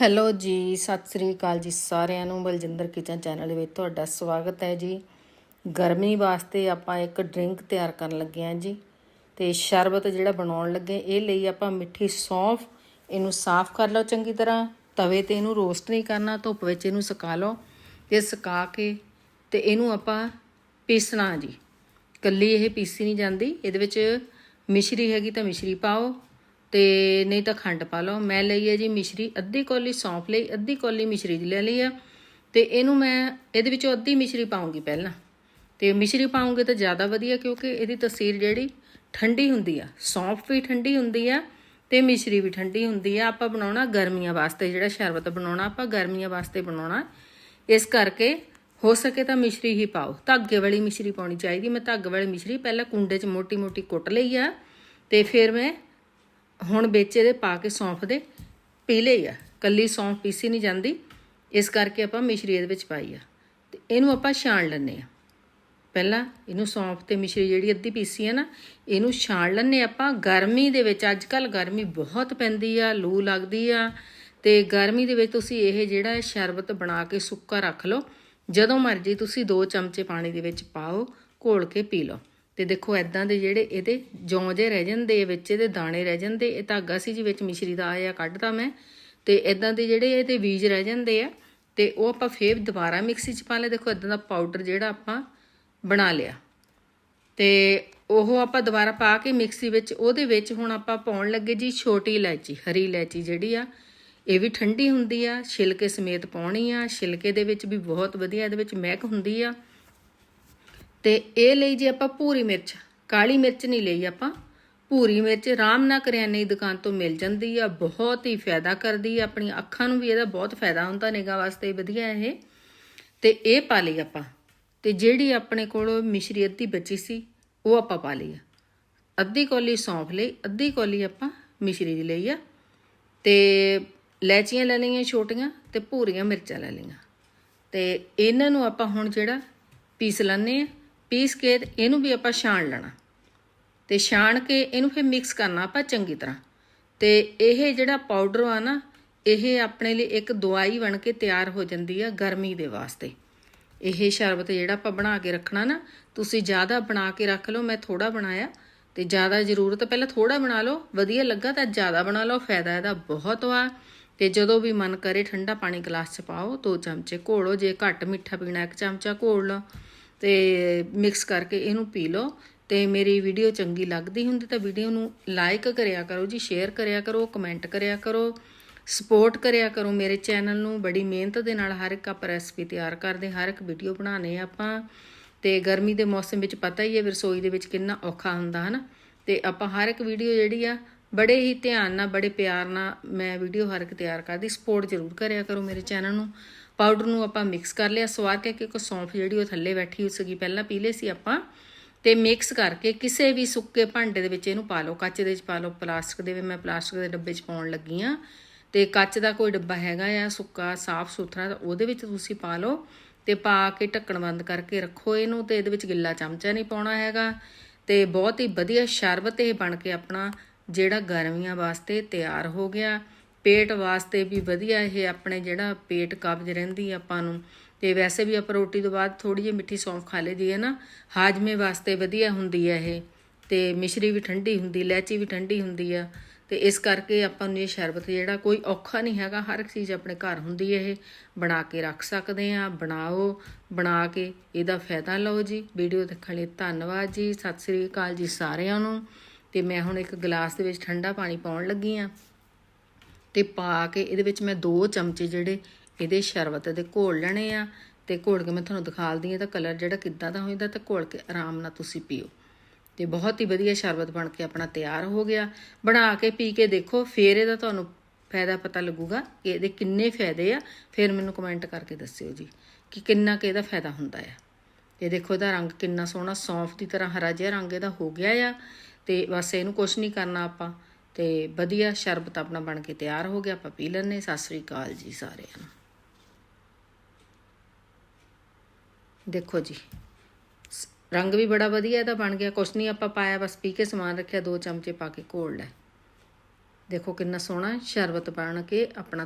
Hello ਜੀ, ਸਤਿ ਸ੍ਰੀ ਅਕਾਲ ਜੀ ਸਾਰਿਆਂ ਨੂੰ। ਬਲਜਿੰਦਰ ਕਿਚਨ ਚੈਨਲ ਵਿੱਚ ਤੁਹਾਡਾ ਸਵਾਗਤ ਹੈ ਜੀ। ਗਰਮੀ ਵਾਸਤੇ ਆਪਾਂ ਇੱਕ ਡਰਿੰਕ ਤਿਆਰ ਕਰਨ ਲੱਗੇ ਹਾਂ ਜੀ ਤੇ ਸ਼ਰਬਤ ਜਿਹੜਾ ਬਣਾਉਣ ਲੱਗੇ, ਇਹ ਲਈ ਆਪਾਂ ਮਿੱਠੀ ਸੌਂਫ, ਇਹਨੂੰ ਸਾਫ਼ ਕਰ ਲਓ ਚੰਗੀ ਤਰ੍ਹਾਂ। ਤਵੇ ਤੇ ਇਹਨੂੰ ਰੋਸਟ ਨਹੀਂ ਕਰਨਾ, ਧੁੱਪ ਵਿੱਚ ਇਹਨੂੰ ਸੁਕਾ ਲਓ। ਤੇ ਸੁਕਾ ਕੇ ਤੇ ਇਹਨੂੰ ਆਪਾਂ ਪੀਸਣਾ ਜੀ। ਕੱਲੀ ਇਹ ਪੀਸੀ ਨਹੀਂ ਜਾਂਦੀ, ਇਹਦੇ ਵਿੱਚ ਮਿਸ਼ਰੀ ਹੈਗੀ ਤਾਂ ਮਿਸ਼ਰੀ ਪਾਓ। ਤੇ ਨਹੀਂ ਤਾਂ ਖੰਡ ਪਾ ਲਓ। ਮੈਂ ਲਈ ਹੈ ਜੀ ਮਿਸ਼ਰੀ, ਅੱਧੀ ਕੌਲੀ ਸੌਂਫ ਲਈ, ਅੱਧੀ ਕੌਲੀ ਮਿਸ਼ਰੀ ਦੀ ਲੈ ਲਈ ਆ। ਤੇ ਇਹਨੂੰ ਮੈਂ, ਇਹਦੇ ਵਿੱਚੋਂ ਅੱਧੀ ਮਿਸ਼ਰੀ ਪਾਉਂਗੀ ਪਹਿਲਾਂ। ਤੇ ਮਿਸ਼ਰੀ ਪਾਉਂਗੇ ਤਾਂ ਜ਼ਿਆਦਾ ਵਧੀਆ, ਕਿਉਂਕਿ ਇਹਦੀ ਤਸੀਰ ਜਿਹੜੀ ਠੰਡੀ ਹੁੰਦੀ ਆ। ਸੌਂਫ ਵੀ ਠੰਡੀ ਹੁੰਦੀ ਆ ਤੇ ਮਿਸ਼ਰੀ ਵੀ ਠੰਡੀ ਹੁੰਦੀ ਆ। ਆਪਾਂ ਬਣਾਉਣਾ ਗਰਮੀਆਂ ਵਾਸਤੇ, ਜਿਹੜਾ ਸ਼ਰਬਤ ਬਣਾਉਣਾ, ਆਪਾਂ ਗਰਮੀਆਂ ਵਾਸਤੇ ਬਣਾਉਣਾ। ਇਸ ਕਰਕੇ ਹੋ ਸਕੇ ਤਾਂ ਮਿਸ਼ਰੀ ਹੀ ਪਾਓ। ਧਾਗੇ ਵਾਲੀ ਮਿਸ਼ਰੀ ਪਾਉਣੀ ਚਾਹੀਦੀ। ਮੈਂ ਧਾਗੇ ਵਾਲੀ ਮਿਸ਼ਰੀ ਪਹਿਲਾਂ ਕੁੰਡੇ 'ਚ ਮੋਟੀ-ਮੋਟੀ ਕੁੱਟ ਲਈ ਆ। ਤੇ ਫਿਰ ਮੈਂ ਹੁਣ ਵਿੱਚ ਇਹਦੇ ਪਾ ਕੇ ਸੌਂਫ ਦੇ ਪੀਲੇ ਆ। ਕੱਲੀ ਸੌਂਫ ਪੀਸੀ ਨਹੀਂ ਜਾਂਦੀ। ਇਸ ਕਰਕੇ ਆਪਾਂ ਮਿਸ਼ਰੀ ਇਹਦੇ ਵਿੱਚ ਪਾਈ ਆ। ਤੇ ਇਹਨੂੰ ਆਪਾਂ ਛਾਣ ਲੈਣੇ ਆ। ਪਹਿਲਾਂ ਇਹਨੂੰ ਸੌਂਫ ਤੇ ਮਿਸ਼ਰੀ ਜਿਹੜੀ ਅੱਧੀ ਪੀਸੀ ਹੈ ਨਾ, ਇਹਨੂੰ ਛਾਣ ਲੈਣੇ ਆਪਾਂ। ਗਰਮੀ ਦੇ ਵਿੱਚ ਅੱਜ ਕੱਲ ਗਰਮੀ ਬਹੁਤ ਪੈਂਦੀ ਆ, ਲੂ ਲੱਗਦੀ ਆ। ਤੇ ਗਰਮੀ ਦੇ ਵਿੱਚ ਤੁਸੀਂ ਇਹ ਜਿਹੜਾ ਸ਼ਰਬਤ ਬਣਾ ਕੇ ਸੁੱਕਾ ਰੱਖ ਲਓ। ਜਦੋਂ ਮਰਜ਼ੀ ਤੁਸੀਂ 2 ਚਮਚੇ ਪਾਣੀ ਦੇ ਵਿੱਚ ਪਾਓ, ਘੋਲ ਕੇ ਪੀ ਲਓ। ਤੇ ਦੇਖੋ ਐਦਾਂ ਦੇ ਜਿਹੜੇ ਇਹਦੇ ਜੌਂ ਜੇ ਰਹਿ ਜਾਂਦੇ ਆ, ਵਿੱਚ ਇਹਦੇ ਦਾਣੇ ਰਹਿ ਜਾਂਦੇ ਇਹ ਧਾਗਾ ਸੀ ਜੀ ਵਿੱਚ ਮਿਸ਼ਰੀ ਦਾ ਆਇਆ ਕੱਢਦਾ ਮੈਂ। ਤੇ ਐਦਾਂ ਦੇ ਜਿਹੜੇ ਇਹਦੇ ਬੀਜ ਰਹਿ ਜਾਂਦੇ ਆ ਤੇ ਉਹ ਆਪਾਂ ਫੇਰ ਦੁਬਾਰਾ ਮਿਕਸੀ 'ਚ ਪਾ ਲਿਆ। ਦੇਖੋ ਐਦਾਂ ਦਾ ਪਾਊਡਰ ਜਿਹੜਾ ਆਪਾਂ ਬਣਾ ਲਿਆ। ਤੇ ਉਹ ਆਪਾਂ ਦੁਬਾਰਾ ਪਾ ਕੇ ਮਿਕਸੀ ਵਿੱਚ ਉਹਦੇ ਵਿੱਚ ਹੁਣ ਆਪਾਂ ਪਾਉਣ ਲੱਗੇ ਜੀ ਛੋਟੀ ਇਲਾਇਚੀ ਹਰੀ ਇਲਾਇਚੀ ਜਿਹੜੀ ਆ ਇਹ ਵੀ ਠੰਡੀ ਹੁੰਦੀ ਆ ਛਿਲਕੇ ਸਮੇਤ ਪਾਉਣੀ ਆ। ਛਿਲਕੇ ਦੇ ਵਿੱਚ ਵੀ ਬਹੁਤ ਵਧੀਆ ਇਹਦੇ ਵਿੱਚ ਮਹਿਕ ਹੁੰਦੀ ਆ। ਤੇ ਇਹ ਲਈ ਜੇ ਆਪਾਂ ਭੂਰੀ ਮਿਰਚ, ਕਾਲੀ ਮਿਰਚ ਨਹੀਂ ਲਈ ਆਪਾਂ ਭੂਰੀ ਮਿਰਚ ਆਰਾਮ ਨਾਲ ਕਰਿਆਨੇ ਦੀ ਦੁਕਾਨ ਤੋਂ ਮਿਲ ਜਾਂਦੀ ਆ, ਬਹੁਤ ਹੀ ਫਾਇਦਾ ਕਰਦੀ ਆ, ਆਪਣੀਆਂ ਅੱਖਾਂ ਨੂੰ ਵੀ ਇਹਦਾ ਬਹੁਤ ਫਾਇਦਾ ਹੁੰਦਾ ਨਿਗਾਹ ਵਾਸਤੇ ਵਧੀਆ ਇਹ। ਤੇ ਇਹ ਪਾ ਲਈ ਆਪਾਂ, ਤੇ ਜਿਹੜੀ ਆਪਣੇ ਕੋਲ ਮਿਸ਼ਰੀ ਅੱਧੀ ਬਚੀ ਸੀ, ਉਹ ਆਪਾਂ ਪਾ ਲਈ ਆ। ਅੱਧੀ ਕੌਲੀ ਸੌਂਫ ਲਈ, ਅੱਧੀ ਕੌਲੀ ਆਪਾਂ ਮਿਸ਼ਰੀ ਦੀ ਲਈ ਆ, ਤੇ ਲੈਚੀਆਂ ਲੈ ਲਈਆਂ ਛੋਟੀਆਂ ਤੇ ਭੂਰੀਆਂ ਮਿਰਚਾਂ ਲੈ ਲਈਆਂ। ਤੇ ਇਹਨਾਂ ਨੂੰ ਆਪਾਂ ਹੁਣ ਜਿਹੜਾ ਪੀਸ ਲੈਣੇ ਆ ਪੀਸ ਕੇ ਇਹਨੂੰ ਵੀ ਆਪਾਂ ਛਾਣ ਲੈਣਾ। ਤੇ ਛਾਣ ਕੇ ਇਹਨੂੰ ਫਿਰ ਮਿਕਸ ਕਰਨਾ ਆਪਾਂ ਚੰਗੀ ਤਰ੍ਹਾਂ। ਤੇ ਇਹ ਜਿਹੜਾ ਪਾਊਡਰ ਆ ਨਾ, ਇਹ ਆਪਣੇ ਲਈ ਇੱਕ ਦਵਾਈ ਬਣ ਕੇ ਤਿਆਰ ਹੋ ਜਾਂਦੀ ਆ ਗਰਮੀ ਦੇ ਵਾਸਤੇ। ਇਹ ਸ਼ਰਬਤ ਜਿਹੜਾ ਆਪਾਂ ਬਣਾ ਕੇ ਰੱਖਣਾ ਨਾ, ਤੁਸੀਂ ਜ਼ਿਆਦਾ ਬਣਾ ਕੇ ਰੱਖ ਲਓ, ਮੈਂ ਥੋੜਾ ਬਣਾਇਆ। ਤੇ ਜ਼ਿਆਦਾ ਜ਼ਰੂਰਤ ਪਹਿਲਾਂ ਥੋੜਾ ਬਣਾ ਲਓ, ਵਧੀਆ ਲੱਗਾ ਤਾਂ ਜ਼ਿਆਦਾ ਬਣਾ ਲਓ, ਫਾਇਦਾ ਇਹਦਾ ਬਹੁਤ ਵਾ। ਤੇ ਜਦੋਂ ਵੀ ਮਨ ਕਰੇ ਠੰਡਾ ਪਾਣੀ ਗਲਾਸ 'ਚ ਪਾਓ, ਦੋ ਚਮਚੇ ਘੋਲੋ, ਜੇ ਘੱਟ ਮਿੱਠਾ ਪੀਣਾ ਇੱਕ ਚਮਚਾ ਘੋਲ ਲਓ। ਤੇ ਮਿਕਸ ਕਰਕੇ ਇਹਨੂੰ ਪੀ ਲਓ ਤੇ ਮੇਰੀ ਵੀਡੀਓ ਚੰਗੀ ਲੱਗਦੀ ਹੁੰਦੀ ਤਾਂ ਵੀਡੀਓ ਨੂੰ ਲਾਈਕ ਕਰਿਆ ਕਰੋ ਜੀ ਸ਼ੇਅਰ ਕਰਿਆ ਕਰੋ ਕਮੈਂਟ ਕਰਿਆ ਕਰੋ ਸਪੋਰਟ ਕਰਿਆ ਕਰੋ। ਮੇਰੇ ਚੈਨਲ ਨੂੰ ਬੜੀ ਮਿਹਨਤ ਦੇ ਨਾਲ ਹਰ ਇੱਕ ਆਪ ਰੈਸਪੀ ਤਿਆਰ ਕਰਦੇ, ਹਰ ਇੱਕ ਵੀਡੀਓ ਬਣਾਉਣੇ ਆਪਾਂ। ਤੇ ਗਰਮੀ ਦੇ ਮੌਸਮ ਵਿੱਚ ਪਤਾ ਹੀ ਹੈ ਵੀ ਰਸੋਈ ਦੇ ਵਿੱਚ ਕਿੰਨਾ ਔਖਾ ਹੁੰਦਾ, ਹਨਾ? ਤੇ ਆਪਾਂ ਹਰ ਇੱਕ ਵੀਡੀਓ ਜਿਹੜੀ ਆ ਬੜੇ ਹੀ ਧਿਆਨ ਨਾਲ, ਬੜੇ ਪਿਆਰ ਨਾਲ ਮੈਂ ਵੀਡੀਓ ਹਰ ਇੱਕ ਤਿਆਰ ਕਰਦੀ ਸਪੋਰਟ ਜ਼ਰੂਰ ਕਰਿਆ ਕਰੋ ਮੇਰੇ ਚੈਨਲ ਨੂੰ। ਪਾਊਡਰ ਨੂੰ ਆਪਾਂ ਮਿਕਸ ਕਰ ਲਿਆ, ਸਵਾਰ ਕੇ ਕਿ ਕੋ ਸੌਂਫ ਜਿਹੜੀ ਉਹ ਥੱਲੇ ਬੈਠੀ ਹੋ ਸੀਗੀ, ਪਹਿਲਾਂ ਪੀ ਲਈ ਸੀ ਆਪਾਂ। ਤੇ ਮਿਕਸ ਕਰਕੇ ਕਿਸੇ ਵੀ ਸੁੱਕੇ ਭਾਂਡੇ ਦੇ ਵਿੱਚ ਇਹਨੂੰ ਪਾ ਲਓ, ਕੱਚ ਦੇ ਵਿੱਚ ਪਾ ਲਓ ਪਲਾਸਟਿਕ ਦੇ ਵਿੱਚ ਮੈਂ ਪਲਾਸਟਿਕ ਦੇ ਡੱਬੇ 'ਚ ਪਾਉਣ ਲੱਗੀ ਆ ਤੇ ਕੱਚ ਦਾ ਕੋਈ ਡੱਬਾ ਹੈਗਾ ਆ, ਸੁੱਕਾ, ਸਾਫ਼ ਸੁਥਰਾ ਤਾਂ ਉਹਦੇ ਵਿੱਚ ਤੁਸੀਂ ਪਾ ਲਓ ਤੇ ਪਾ ਕੇ ਢੱਕਣ ਬੰਦ ਕਰਕੇ ਰੱਖੋ ਇਹਨੂੰ ਤੇ ਇਹਦੇ ਵਿੱਚ ਗਿੱਲਾ ਚਮਚਾ ਨਹੀਂ ਪਾਉਣਾ ਹੈਗਾ। ਤੇ ਬਹੁਤ ਹੀ ਵਧੀਆ ਸ਼ਰਬਤ ਇਹ ਬਣ ਕੇ ਆਪਣਾ ਜਿਹੜਾ ਗਰਮੀਆਂ ਵਾਸਤੇ ਤਿਆਰ ਹੋ ਗਿਆ। ਪੇਟ ਵਾਸਤੇ ਵੀ ਵਧੀਆ ਇਹ ਆਪਣੇ ਜਿਹੜਾ ਪੇਟ ਕਬਜ਼ ਰਹਿੰਦੀ ਆਪਾਂ ਨੂੰ। ਤੇ ਵੈਸੇ ਵੀ ਆਪਾਂ ਰੋਟੀ ਤੋਂ ਬਾਅਦ ਥੋੜੀ ਜਿਹੀ ਮਿੱਠੀ ਸੌਂਫ ਖਾ ਲਈਦੀ ਹੈ ਨਾ। ਹਾਜਮੇ ਵਾਸਤੇ ਵਧੀਆ ਹੁੰਦੀ ਹੈ ਇਹ। ਤੇ ਮਿਸ਼ਰੀ ਵੀ ਠੰਡੀ ਹੁੰਦੀ ਲੈਚੀ ਵੀ ਠੰਡੀ ਹੁੰਦੀ ਆ। ਤੇ ਇਸ ਕਰਕੇ ਆਪਾਂ ਨੂੰ ਇਹ ਸ਼ਰਬਤ ਜਿਹੜਾ ਕੋਈ ਔਖਾ ਨਹੀਂ ਹੈਗਾ, ਹਰ ਇੱਕ ਚੀਜ਼ ਆਪਣੇ ਘਰ ਹੁੰਦੀ ਹੈ ਇਹ। ਬਣਾ ਕੇ ਰੱਖ ਸਕਦੇ ਆ, ਬਣਾਓ, ਬਣਾ ਕੇ ਇਹਦਾ ਫਾਇਦਾ ਲਓ ਜੀ। ਵੀਡੀਓ ਦੇਖਣ ਲਈ ਧੰਨਵਾਦ ਜੀ। ਸਤਿ ਸ੍ਰੀ ਅਕਾਲ ਜੀ ਸਾਰਿਆਂ ਨੂੰ। ਤੇ ਮੈਂ ਹੁਣ ਇੱਕ ਗਲਾਸ ਦੇ ਵਿੱਚ ਠੰਡਾ ਪਾਣੀ ਪਾਉਣ ਲੱਗੀ ਆ ਤੇ ਪਾ ਕੇ ਇਹਦੇ ਵਿੱਚ ਮੈਂ 2 ਚਮਚੇ ਜਿਹੜੇ ਇਹਦੇ ਸ਼ਰਬਤ ਦੇ ਘੋਲ ਲੈਣੇ ਆ ਤੇ ਘੋਲ ਕੇ ਮੈਂ ਤੁਹਾਨੂੰ ਦਿਖਾਲਦੀ ਆ ਤਾਂ ਕਲਰ ਜਿਹੜਾ ਕਿੱਦਾਂ ਦਾ ਹੋ ਜਾਂਦਾ ਤੇ ਘੋਲ ਕੇ ਆਰਾਮ ਨਾਲ ਤੁਸੀਂ ਪੀਓ। ਤੇ ਬਹੁਤ ਹੀ ਵਧੀਆ ਸ਼ਰਬਤ ਬਣ ਕੇ ਆਪਣਾ ਤਿਆਰ ਹੋ ਗਿਆ। ਬਣਾ ਕੇ ਪੀ ਕੇ ਦੇਖੋ, ਫੇਰ ਇਹਦਾ ਤੁਹਾਨੂੰ ਫਾਇਦਾ ਪਤਾ ਲੱਗੂਗਾ ਕਿ ਇਹਦੇ ਕਿੰਨੇ ਫਾਇਦੇ ਆ। ਫਿਰ ਮੈਨੂੰ ਕਮੈਂਟ ਕਰਕੇ ਦੱਸਿਓ ਜੀ ਕਿ ਕਿੰਨਾ ਕਿ ਇਹਦਾ ਫਾਇਦਾ ਹੁੰਦਾ ਆ। ਇਹ ਦੇਖੋ ਇਹਦਾ ਰੰਗ ਕਿੰਨਾ ਸੋਹਣਾ, ਸੌਂਫ ਦੀ ਤਰ੍ਹਾਂ ਹਰਾ ਜਿਹਾ ਰੰਗ ਇਹਦਾ ਹੋ ਗਿਆ ਆ ਤੇ ਬਸ ਇਹਨੂੰ ਕੁਝ ਨਹੀਂ ਕਰਨਾ ਆਪਾਂ। ਤੇ ਵਧੀਆ ਸ਼ਰਬਤ ਆਪਣਾ ਬਣ ਕੇ ਤਿਆਰ ਹੋ ਗਿਆ, ਆਪਾਂ ਪੀ ਲੈਣੇ ਸਤਿ ਸ੍ਰੀ ਅਕਾਲ ਜੀ ਸਾਰਿਆਂ ਨੂੰ। ਦੇਖੋ ਜੀ, ਸ- ਰੰਗ ਵੀ ਬੜਾ ਵਧੀਆ ਇਹਦਾ ਬਣ ਗਿਆ। ਕੁਛ ਨਹੀਂ ਆਪਾਂ ਪਾਇਆ, ਬਸ ਪੀ ਕੇ ਸਮਾਨ ਰੱਖਿਆ, ਦੋ ਚਮਚੇ ਪਾ ਕੇ ਘੋਲ ਲੈ ਦੇਖੋ ਕਿੰਨਾ ਸੋਹਣਾ ਸ਼ਰਬਤ ਬਣ ਕੇ ਆਪਣਾ